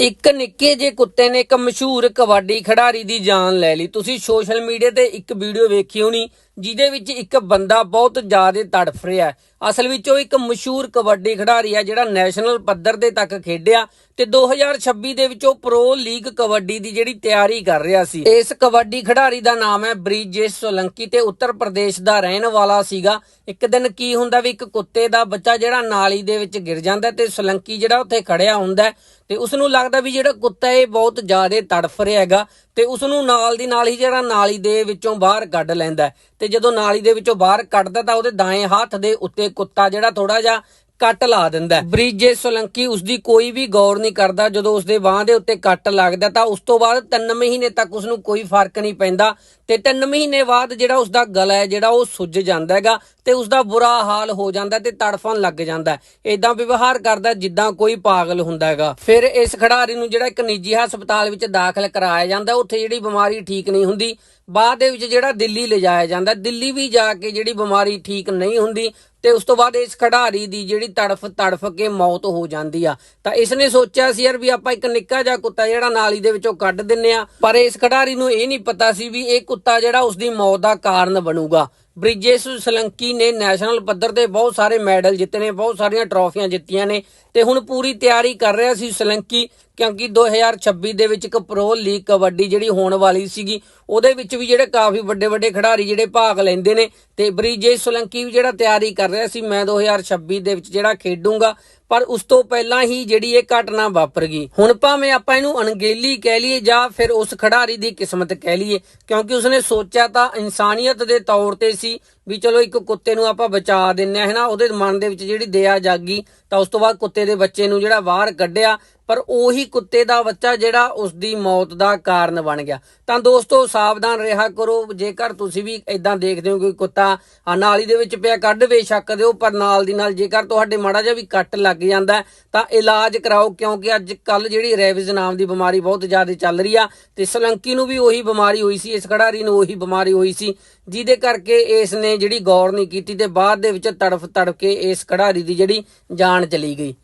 ਇੱਕ ਨਿੱਕੇ ਜਿਹੇ ਕੁੱਤੇ ਨੇ ਇੱਕ ਮਸ਼ਹੂਰ ਕਬੱਡੀ ਖਿਡਾਰੀ ਦੀ ਜਾਨ ਲੈ ਲਈ। ਤੁਸੀਂ ਸੋਸ਼ਲ ਮੀਡੀਆ ਤੇ ਇੱਕ ਵੀਡੀਓ ਵੇਖੀ ਹੋਣੀ, ਜਿਹਦੇ ਵਿੱਚ ਇੱਕ ਬੰਦਾ ਬਹੁਤ ਜ਼ਿਆਦਾ ਤੜਫ ਰਿਹਾ ਅਸਲ ਵਿੱਚ ਉਹ ਇੱਕ ਮਸ਼ਹੂਰ ਕਬੱਡੀ ਖਿਡਾਰੀ ਹੈ, ਜਿਹੜਾ ਨੈਸ਼ਨਲ ਪੱਧਰ ਦੇ ਤੱਕ ਖੇਡਿਆ ਤੇ 2026 ਦੇ ਵਿੱਚ ਉਹ ਪ੍ਰੋ ਲੀਗ ਕਬੱਡੀ ਦੀ ਜਿਹੜੀ ਤਿਆਰੀ ਕਰ ਰਿਹਾ ਸੀ। ਇਸ ਕਬੱਡੀ ਖਿਡਾਰੀ ਦਾ ਨਾਮ ਹੈ ਬ੍ਰਿਜੇਸ਼ ਸੋਲੰਕੀ ਤੇ ਉੱਤਰ ਪ੍ਰਦੇਸ਼ ਦਾ ਰਹਿਣ ਵਾਲਾ ਸੀਗਾ। ਇੱਕ ਦਿਨ ਕੀ ਹੁੰਦਾ ਵੀ ਇੱਕ ਕੁੱਤੇ ਦਾ ਬੱਚਾ ਜਿਹੜਾ ਨਾਲੀ ਦੇ ਵਿੱਚ ਗਿਰ ਜਾਂਦਾ ਤੇ ਸੋਲੰਕੀ ਜਿਹੜਾ ਉੱਥੇ ਖੜਿਆ ਹੁੰਦਾ ਹੈ ਤੇ ਉਸ ਨੂੰ ਲੱਗਦਾ ਵੀ ਜਿਹੜਾ ਕੁੱਤਾ ਇਹ ਬਹੁਤ ਜ਼ਿਆਦਾ ਤੜਫ ਰਿਹਾ ਹੈਗਾ ਤੇ ਉਸ ਨੂੰ ਨਾਲ ਦੀ ਨਾਲ ਹੀ ਜਿਹੜਾ ਨਾਲੀ ਦੇ ਵਿੱਚੋਂ ਬਾਹਰ ਕੱਢ ਲੈਂਦਾ ਤੇ ਜਦੋਂ ਨਾਲੀ ਦੇ ਵਿੱਚੋਂ ਬਾਹਰ ਕੱਢਦਾ ਤਾਂ ਉਹਦੇ ਦਾएं ਹੱਥ ਦੇ ਉੱਤੇ ਕੁੱਤਾ ਜਿਹੜਾ ਥੋੜਾ ਜਿਹਾ ਕੱਟ ਲਾ ਦਿੰਦਾ। ਬ੍ਰਿਜੇ ਸੋਲੰਕੀ ਉਸ ਦੀ ਕੋਈ ਵੀ ਗੌਰ ਨਹੀਂ ਕਰਦਾ। ਜਦੋਂ ਉਸ ਦੇ ਬਾਹ ਦੇ ਉੱਤੇ ਕੱਟ ਲੱਗਦਾ ਤਾਂ ਉਸ ਤੋਂ ਬਾਅਦ 3 ਮਹੀਨੇ ਤੱਕ ਉਸ ਨੂੰ ਕੋਈ ਫ਼ਰਕ ਨਹੀਂ ਪੈਂਦਾ। ਤੇ 3 ਮਹੀਨੇ ਬਾਅਦ ਜਿਹੜਾ ਉਸ ਦਾ ਗਲਾ ਹੈ, ਜਿਹੜਾ ਉਹ ਸੁੱਜ ਜਾਂਦਾ ਹੈਗਾ ਤੇ ਉਸ ਦਾ ਬੁਰਾ ਹਾਲ ਹੋ ਜਾਂਦਾ ਤੇ ਤੜਫਣ ਲੱਗ ਜਾਂਦਾ। ਇਦਾਂ ਵਿਵਹਾਰ ਕਰਦਾ ਜਿੱਦਾਂ ਕੋਈ ਪਾਗਲ ਹੁੰਦਾ ਹੈਗਾ। ਫਿਰ ਇਸ ਖਿਡਾਰੀ ਨੂੰ ਜਿਹੜਾ ਇੱਕ ਨਿੱਜੀ ਹਸਪਤਾਲ ਵਿੱਚ ਦਾਖਲ ਕਰਾਇਆ ਜਾਂਦਾ, ਉੱਥੇ ਜਿਹੜੀ ਬਿਮਾਰੀ ਠੀਕ ਨਹੀਂ ਹੁੰਦੀ। ਬਾਅਦ ਦੇ ਵਿੱਚ ਜਿਹੜਾ ਦਿੱਲੀ ਲਿਜਾਇਆ ਜਾਂਦਾ, ਦਿੱਲੀ ਵੀ ਜਾ ਕੇ ਜਿਹੜੀ ਬਿਮਾਰੀ ਠੀਕ ਨਹੀਂ ਹੁੰਦੀ ਤੇ ਉਸ ਤੋਂ ਬਾਅਦ ਇਸ ਖਿਡਾਰੀ ਦੀ ਜਿਹੜੀ ਤੜਫ ਤੜਫ ਕੇ ਮੌਤ ਹੋ ਜਾਂਦੀ ਆ। ਤਾਂ ਇਸ ਨੇ ਸੋਚਿਆ ਸੀ ਯਾਰ ਵੀ ਆਪਾਂ ਇੱਕ ਨਿੱਕਾ ਜਿਹਾ ਕੁੱਤਾ ਜਿਹੜਾ ਨਾਲੀ ਦੇ ਵਿੱਚੋਂ ਕੱਢ ਦਿੰਨੇ ਆ। ਪਰ ਇਸ ਖਿਡਾਰੀ ਨੂੰ ਇਹ ਨਹੀਂ ਪਤਾ ਸੀ ਵੀ ਇਹ ਕੁੱਤਾ ਜਿਹੜਾ ਉਸ ਦੀ ਮੌਤ ਦਾ ਕਾਰਨ ਬਣੂਗਾ। ਬ੍ਰਿਜੇਸ਼ ਸਲੰਕੀ ਨੇ ਨੈਸ਼ਨਲ ਪੱਧਰ ਤੇ ਬਹੁਤ ਸਾਰੇ ਮੈਡਲ ਜਿੱਤੇ ਨੇ, ਬਹੁਤ ਸਾਰੀਆਂ ਟਰੋਫੀਆਂ ਜਿੱਤੀਆਂ ਨੇ ਤੇ ਹੁਣ ਪੂਰੀ ਤਿਆਰੀ ਕਰ ਰਿਹਾ ਸੀ ਸਲੰਕੀ ਕਿਉਂਕਿ 2026 ਦੇ ਵਿੱਚ ਇੱਕ ਪ੍ਰੋ ਲੀਗ ਕਬੱਡੀ ਜਿਹੜੀ ਹੋਣ ਵਾਲੀ ਸੀਗੀ, ਉਹਦੇ ਵਿੱਚ ਵੀ ਜਿਹੜੇ ਕਾਫੀ ਵੱਡੇ ਵੱਡੇ ਖਿਡਾਰੀ ਜਿਹੜੇ ਭਾਗ ਲੈਂਦੇ ਨੇ ਤੇ ਬ੍ਰਿਜੇਸ਼ ਸੋਲੰਕੀ ਵੀ ਜਿਹੜਾ ਤਿਆਰੀ ਕਰ ਰਿਹਾ ਸੀ, ਮੈਂ 2026 ਦੇ ਵਿੱਚ ਜਿਹੜਾ ਖੇਡੂੰਗਾ, ਪਰ ਉਸ ਤੋਂ ਪਹਿਲਾਂ ਹੀ ਜਿਹੜੀ ਇਹ ਘਟਨਾ ਵਾਪਰ ਗਈ। ਹੁਣ ਭਾਵੇਂ ਆਪਾਂ ਇਹਨੂੰ ਅਣਗੇਲੀ ਕਹਿ ਲਈਏ ਜਾਂ ਫਿਰ ਉਸ ਖਿਡਾਰੀ ਦੀ ਕਿਸਮਤ ਕਹਿ ਲਈਏ, ਕਿਉਂਕਿ ਉਸਨੇ ਸੋਚਿਆ ਤਾਂ ਇਨਸਾਨੀਅਤ ਦੇ ਤੌਰ ਤੇ ਸੀ ਵੀ ਚਲੋ ਇੱਕ ਕੁੱਤੇ ਨੂੰ ਆਪਾਂ ਬਚਾ ਦਿੰਨੇ ਆ, ਹਨਾ? ਉਹਦੇ ਮਨ ਦੇ ਵਿੱਚ ਜਿਹੜੀ ਦਇਆ ਜਾਗੀ, ਤਾਂ ਉਸ ਤੋਂ ਬਾਅਦ ਕੁੱਤੇ ਦੇ ਬੱਚੇ ਨੂੰ ਜਿਹੜਾ ਬਾਹਰ ਕੱਢਿਆ ਪਰ ਉਹੀ ਕੁੱਤੇ ਦਾ ਬੱਚਾ ਜਿਹੜਾ ਉਸ ਦੀ ਮੌਤ ਦਾ ਕਾਰਨ ਬਣ ਗਿਆ। ਤਾਂ ਦੋਸਤੋ, ਸਾਵਧਾਨ ਰਿਹਾ ਕਰੋ। ਜੇਕਰ ਤੁਸੀਂ ਵੀ ਇਦਾਂ ਦੇਖਦੇ ਹੋ ਕੋਈ ਕੁੱਤਾ ਨਾਲੀ ਦੇ ਵਿੱਚ ਪਿਆ, ਕੱਢ ਵੇ ਬੇਸ਼ੱਕ ਦਿਓ, ਪਰ ਨਾਲ ਦੀ ਨਾਲ ਜੇਕਰ ਤੁਹਾਡੇ ਮਾੜਾ ਜਿਹਾ ਵੀ ਕੱਟ ਲੱਗ ਜਾਂਦਾ ਤਾਂ ਇਲਾਜ ਕਰਾਓ, ਕਿਉਂਕਿ ਅੱਜ ਕੱਲ ਜਿਹੜੀ ਰੈਬਿਜ਼ ਨਾਮ ਦੀ ਬਿਮਾਰੀ ਬਹੁਤ ਜ਼ਿਆਦਾ ਚੱਲ ਰਹੀ ਆ, ਤੇ ਸਲੰਕੀ ਨੂੰ ਵੀ ਉਹੀ ਬਿਮਾਰੀ ਹੋਈ ਸੀ, ਇਸ ਖਿਡਾਰੀ ਨੂੰ ਉਹੀ ਬਿਮਾਰੀ ਹੋਈ ਸੀ, ਜਿਹਦੇ ਕਰਕੇ ਇਸ ਨੇ ਜਿਹੜੀ ਗੌਰ ਨਹੀਂ ਕੀਤੀ ਤੇ ਬਾਅਦ ਦੇ ਵਿੱਚ ਤੜਫ ਤੜਫ ਕੇ ਇਸ ਖਿਡਾਰੀ ਦੀ ਜਿਹੜੀ ਜਾਨ ਚਲੀ ਗਈ।